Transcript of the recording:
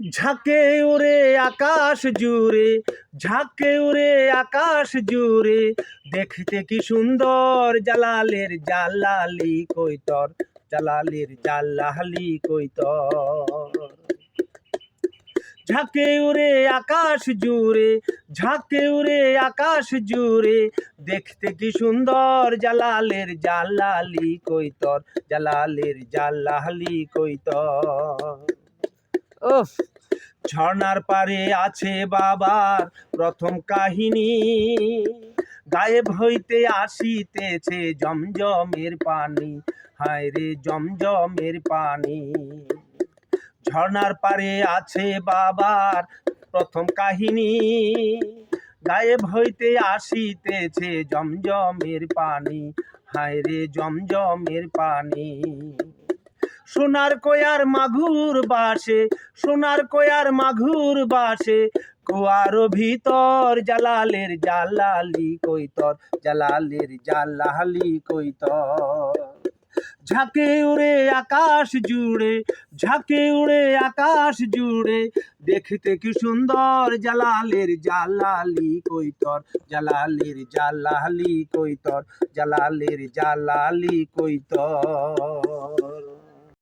ঝাঁকে উড়ে আকাশ জুড়ে, ঝাঁকে উড়ে আকাশ জুড়ে। দেখতে কি সুন্দর জালালের জালালি কইতর জালালের জালালি কইতর ঝাঁকে উড়ে আকাশ জুড়ে, ঝাঁকে উড়ে আকাশ জুড়ে। দেখতে কি সুন্দর জালালের জালালি কইতর জালালের জালালি কইতর উফ। ঝর্ণার পারে আছে বাবার প্রথম কাহিনী। গায়েব হইতে আসিতেছে জমজমের পানি। হায় রে জমজমের পানি। ঝর্ণার পারে আছে বাবার প্রথম কাহিনী। গায়েব হইতে আসিতেছে জমজমের পানি। হায় রে জমজমের পানি। সোনার কয়ার মাঘুর বাসে, সোনার কয়ার মাঘুর বাসে। কুয়ার ভিতর জালালের জালালি কইতর জালালের জালালি কইতর ঝাঁকে উড়ে আকাশ জুড়ে, ঝাঁকে উড়ে আকাশ জুড়ে, দেখতে কি সুন্দর জালালের জালালি কইতর জালালের জালালি কইতর জালালের জালালি কইতর